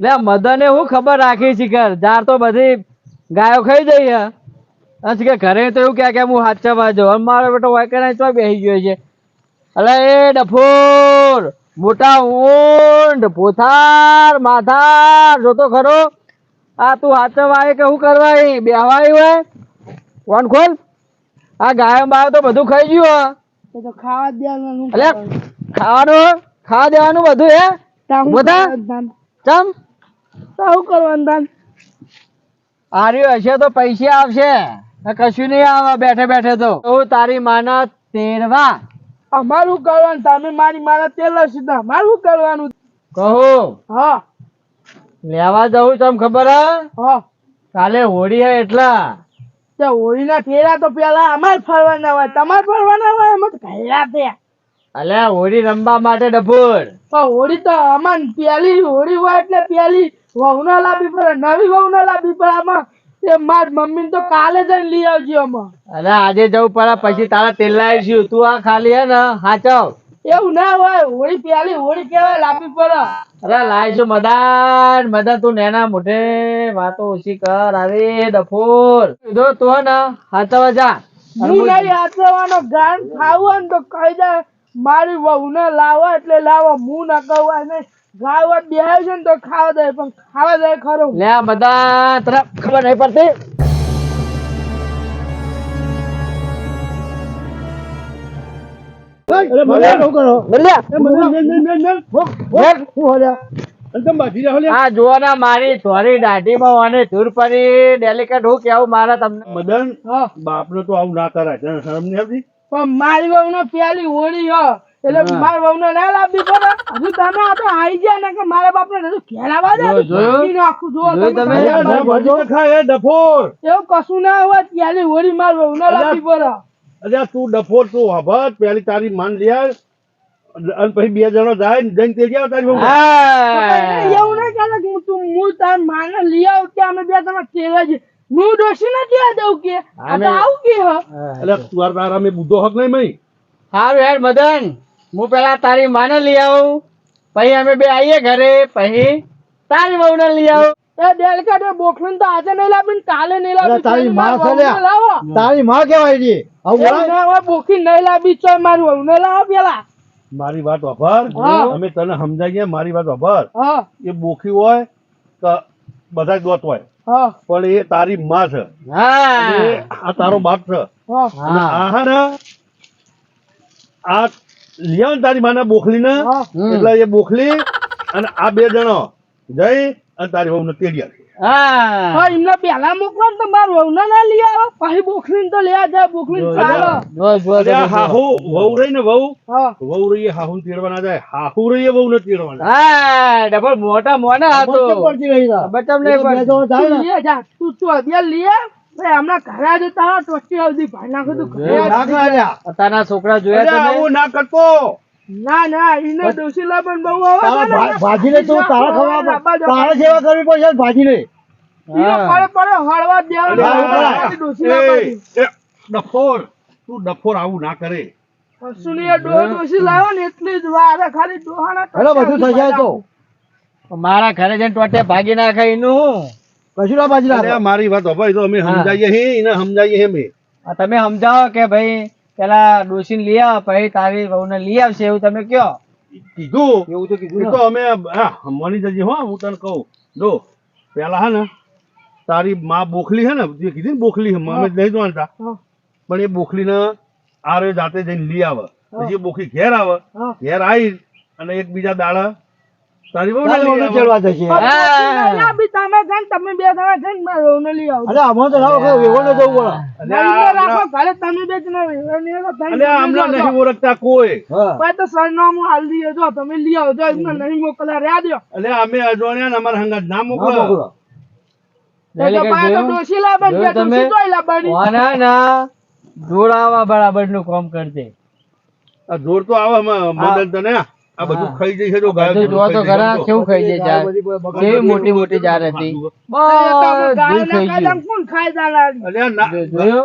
લે મદને હું ખબર રાખી છે કે જાર તો બધી ગાયો ખાઈ જઈ હે કે ઘરે તો એવું કે કે હું હાચવા જો અને મારો બેટો વાયકણા ચો બેસી ગયો છે. અલે એ ડફોર મોટા ઊંડ પોથાર માથાર જોતો ખરો? આ તું હાચવા વાય કે હું કરવા આવી બેહવાય હોય? કોણ ખોલ? આ ગાયો બાયો તો બધું ખાઈ ગયું હે તો ખાવા દેવાનું અલે ખાવાનું ખાવા દેવાનું બધું હે? બધા? ચમ શું કરવાનું તાન આર્યું હશે તો પૈસા આવશે કશું નહીં આવે બેઠે બેઠે તો હું તારી માના તેડવા અમારું કરવાનું તમે મારી મારા તેલ સીધા અમારું કરવાનું કહું હા લેવા જવું તમ ખબર હે કાલે હોળી હે એટલા હોળી હોળીના ફેરા તો પેલા અમાર ફરવાના હોય તમારે ફરવાના હોય અમે તો ઘેરા તે અલ્યા હોળી રમવા માટે ડફોર પણ હોળી તો આમાં પેલી હોળી હોય એટલે પેલી વહુના લાવી પડે નવી વહુના લાવી પડે આમાં તે માર મમ્મી તો કાલે જઈને લઈ આવજો આમાં. અરે આજે જવું પડે પછી તારા તેલ લાવીશું તું આ ખાલી હે ને હાચવ. એવું ના હોય હોળી પેલી હોળી કેવાય લાવી પડે અરે લાવીશું મદાન મદાન તું નેના મોઢે વાતો ઓછી કર અરે ડફોર જો તું ને હાચવા જા. હું નહીં હાચવાનો ગાન ખાવું ને તો કહી દે મારી વહુને લાવો એટલે લાવો. હું ના કહું અને ગાવા બેહે છે ને તો ખાવા દે પણ ખાવા દે ખરો. લે બધા તને ખબર નહીં પડતી? આ જોવાના મારી થોડી દાઢીમાં અને ધૂર પડી ડેલિકેટ હું કેવું મારે તમને? મદન હા. બાપને તો આવું ના કરાય. શરમ નહીં આવતી? પણ મારી વહુને પેલી હોળી હો. એટલે માર વહુ ને ના લાવી પડે. હજુ તમે આ તો આઈ ગયા ને કે મારા બાપને હજુ ખેલાવા દે. નાખું જો તમે. ડફોર. એવું કશું ના હોય પેલી હોળી માર વહુ ને લાવી પડે. અરે તું ડફોર તું હભત પેલી તારી માન લ્યા અને પછી બે જણો જાય ને જઈને તે ગયા તારી એવું નહીં ચાલે કે હું તું હું તાર માને લઈ આવ કે અમે બે તમે તેવા છે હું ડોસી નથી આ દઉં કે? આ તો આવું કે હ? અરે તું તારા મેં બુદ્ધો હક નહીં મઈ હારું હેડ મદન હું પેલા તારી માને લઈ આવું. પછી અમે બે આવીએ ઘરે પછી તારી વહુને લઈ આવું. મારી વાત વાભર હા. અમે તને સમજાવીએ મારી વાત વાભર એ બોખી હોય કે જ દોત હોય. પણ એ તારી માં છે. આ તારો બાપ છે. આહાર આ ને તારી માના બોખલી ને એટલે એ બોખલી અને આ બે જણો. જઈ અને તારી વહુ ને તેડી હા. હા એમને પેલા મોકલો ને તો મારી વહુને ના લઈ આવો. પછી બોખલીને તો લેવા જાય ચાલો. જો હાહુ વહુ રહી ને વહુ? વહુ રહી હાહુ ને તેડવા ના જાય. હાહુ રહી વહુ ને તેડવા ના હા ડબલ મોટા મોના હતો. પડતી રહી તો. તું ને, તું તું અભિયાન લે ભાઈ હમણાં ઘરે આજે તારા આવતી ભાઈ નાખું તું ઘરે છોકરા જોયા અરે ના કરતો. ના ના એને ડોસી લાવવાનું બહુ આવે ને. ભાજીને તું તારા ખવા તારા. સેવા કરવી પડશે ભાજીને? પડે પડે હળવા દેવાનો. એ, ડફોર. તું ડફોર આવું ના કરે. કશું નહીં, ડોસી લાવો ને એટલી જ વાર. ખાલી ડોહાના એટલે બધું થઈ જાય તો. મારા ઘરે જઈને ટોટે ભાગી નાખે એનું હું? કશું ના ભાજી મારી વાત હવે તો અમે સમજાઈએ હે એને સમજાઈએ હે મે આ તમે સમજાવો કે ભાઈ પેલા ડોસીને લઈ આવ પછી તારી વહુને લઈ આવશે એવું તમે કયો કીધું? એવું તો કીધું તો અમે હા મળી જજે હો હું તને કહું. જો પેલા હે ને તારી માં બોખલી હે ને જે કીધી ને બોખલી અમે નહીં જાણતા. પણ એ બોખલી ને આરે જાતે જઈને લઈ આવે. એ બોખલી ઘેર આવે ઘેર આવી અને એકબીજા દાડા તારી વહુ તારી વહુને જશે. પણ ડોસી તમે જઈને તમે બે જણા જઈને મારી લઈ આવો. અરે આમાં તો ના વખત જવું પડે. લઈને રાખો, ઘરે તમે બે જણા વેવાને એનો time અલ્યા આમના તમે નહીં ઓળખતા કોઈ. હા. તો સરનામું હાલ દઈએ જો તમે લઈ આવો જો એમને નહીં મોકલ્યા રહ્યા દ્યો. એટલે અમે અજવાણ્યા ને અમારા હંગાત ના મોકલો. જોડાવા બરાબરનું કામ કરજે. આ જોર તો આવે મદદ તને. આ બધું. ખાઈ જશે તો ગાય બધું જોવો તો ખરા કેવું ખાઈ જાય જાર. કેવી મોટી મોટી જાર હતી. બધું ખાઈ દાલાળી? અલ્યા ના?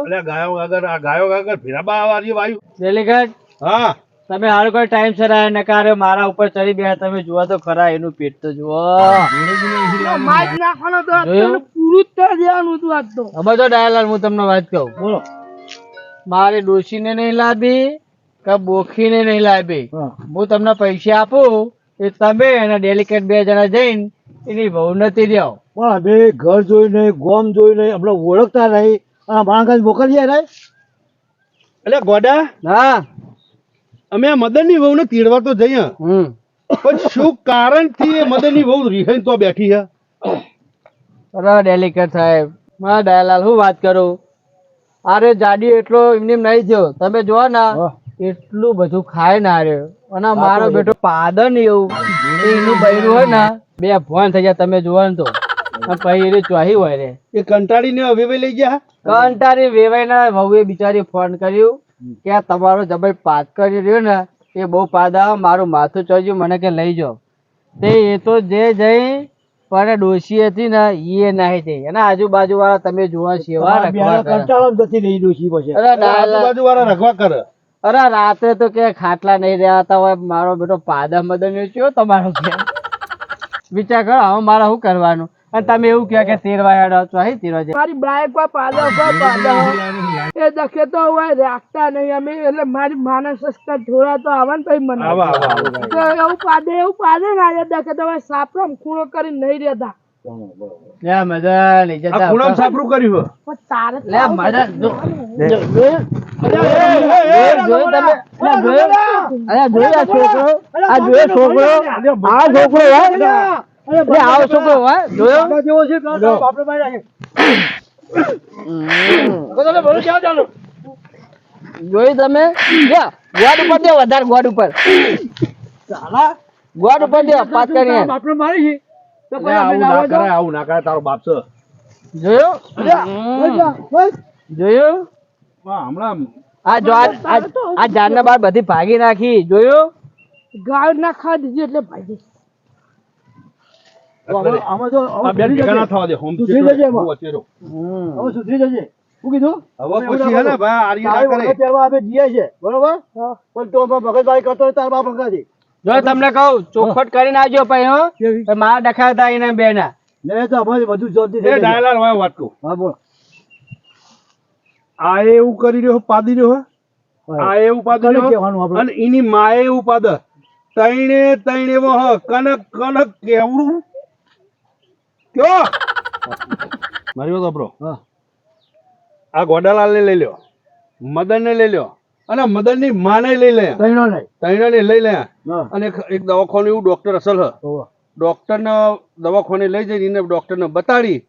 અલ્યા ગાયો આગળ આ ગાયો આગળ ફેરાબા વાળી વાયુ. ડેલિકેટ હા. તમે હાલ કોઈ ટાઈમ સર આયા ને કારે મારા ઉપર ચડી ગયા તમે જોવા તો ખરા એનું પેટ તો જુઓ. માજ નાખવાનો તો પૂરું જ જવાનું હતું આજ તો. હવે તો ડાયલાલ હું તમને વાત કહું. બોલો. મારે ડોશીને નહીં લાવી કે બોખીને નહીં લાવી હા. તમને પૈસા આપું એ તમે અને ડેલિકેટ બે જણા જઈને એની નથી દ્યો પણ અમે ઘર જોઈ નહીં ગોમ જોઈ નહીં આપણે ઓળખતા નહીં. અને માણસ મોકલીએ નહીં એટલે ગોડા હા. અમે આ મદનની વહુને તીડવા તો જઈએ. હમ. પણ શું કારણથી એ મદનની વહુ રિહાઈ તો બેઠી છે? અરે ડેલિકેટ સાહેબ મારા દયાલાલ હું વાત કરું? અરે જાડી એટલો એમને એમ નહીં થયો. તમે જોવા ને. એટલું બધું ખાય ના રે. અને મારો બેટો પાદન એવું. એનું બૈરું હોય ને બે ફોન થઈ ગયા તમે ને તો. પછી એની ચોહી હોય રે. એ કંટાળી ને હવે લઈ ગયા? કંટાળી વેવાઈ ના વહુએ બિચારી ફોન કર્યું કે તમારો જબર પાત કરી રહ્યો ને એ બહુ પાદા મારું માથું ચોજ્યું મને કે લઈ જાઓ. તે એ તો જે જઈ પણ ડોશી હતી ને એ નાહી થઈ. એના આજુબાજુ વાળા તમે જોવા સેવા રખવા કરે. કંટાળો જતી રહી ડોશી પછી. અરે આજુબાજુ વાળા રખવા કરે. અરે રાતે તો કે ખાટલા નહીં રહ્યા હોય મારો બેટો પાદા મદન ચો તમારો કે વિચાર કરો હવે મારે શું કરવાનું? અને તમે એવું કહો કે તેરવા હેડો છો અહીં તેરવા જાય મારી બાઈક પર પાદો પર પાદો એ દખે તો હોય રાખતા નહીં અમે એટલે મારી માનસ સસ્તા થોડા તો આવે ને પછી મને. આવા આવા આવા. એવું પાદે એવું પાદે ના એ દખે તો હવે સાપરામ ખૂણો કરી નહીં રહેતા. લે મદન ઇજ્જત આ ખૂણામાં સાપરું કર્યું તારે લે મદન જો જોયું? જોયું તમે? લે જોયું? અરે જોયું આ છોકરો આ જોયો છોકરો આ છોકરો હોય લે આવો છોકરો હોય જોયો? બાબા જેવો છે પેલો બાપડો મારી નાખે. જોયું તમે? લે ગોડ ઉપર દે વધારે ગોડ ઉપર. ગોડ ઉપર દે પાછળ મારી આવું ના કરાય આવું ના કરાય તારો બાપ છે. જોયું? બસ જા, બસ. જોયું? હા, હમણાં આ જો આ- આ- આ જાનના બાર બધી ભાગી નાખી. જોયું? ગાળ ના દીધી એટલે ભાગી. આમાં- ના થવા દે હોમ જજે. હવે સુધરી જજે. શું કીધું? હવે પછી હે ને ભાઈ આર્ય ના કરે આપણે જીએ છે. બરોબર? પણ તો આમાં કરતો હોય તાર બાપ અંગાથી. જો તમને કહું ચોખવટ કરીને આવજો પછી હો. મારા ડખાતા એને બે ના તો અમારે બધું જોતી થઈ એ હોય વાત કહું. હા બોલ. આ એવું કરી રહ્યો પાદી રહ્યો આ એવું પાદી કને રહ્યો કહેવાનું આપણે? અને એની માએ એવું પાદ તૈણે તૈણે એવો હ કનક કનક કેવડું. કયો? મારી વાત હા. આ ગોડાલાલ ને લઈ લ્યો. મદન ને લઈ લ્યો. અને મદનની માને લઈ લે તૈણો તૈણા ને લઈ લે અને એક દવાખાનું એવું ડોક્ટર અસલ હ. ડોક્ટર ને દવાખાને લઈ જઈને એને ડોક્ટરને બતાડી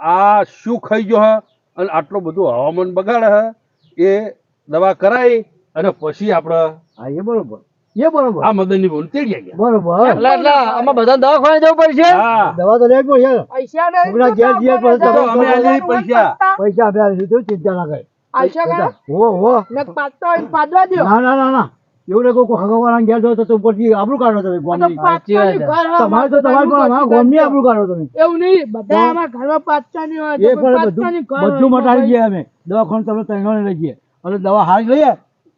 આ શું ખાઈ ગયો હ? અને આટલું બધું હવામાન બગાડે હ? એ દવા કરાય અને પછી આપણે હા એ બરોબર. એ બરોબર. આ મદનની બોલ તેડી ગયા. બરોબર. એટલે એટલે આમાં બધા દવાખાને જવું પડશે? દવા તો લેવી પડશે. પૈસા નહીં છોકરા ઘેર જઈએ પછી દવા અમે પૈસા. પૈસા આપ્યા ચિંતા ના કરે. આઈશા ગયા હો હો. ને પાડતા હોય ને ના ના ના ના. એવું ને કોઈ હગવાના ઘેર જાઓ તો ઉપરથી આબરૂ કાઢો તમે આ તો ગામની. પાડતાની ઘર હોય, તમારે તો તમારે પણ અમારા ગામની આબરૂ કાઢો તમે. એવું નહીં બધા આમાં ઘરમાં પાડતાની હોય એ પણ બધું બધું મટાડી ગયા અમે. દવાખાને તમે ત્રણોને લઈ જઈએ અને દવા હારી લઈએ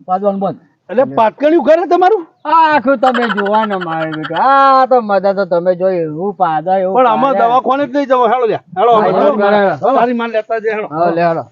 પાદવાનું બંધ. એટલે પાટકણિયું કરે તમારું? આખું તમે જોવાનો મારે બેટો આ તો તમે જોઈ એવું પાદા એવું પણ આમાં દવાખાને જ નહીં જાવ. હેડો લે હેડો. તારી માન લેતા જાય હેડો હા લે હાલો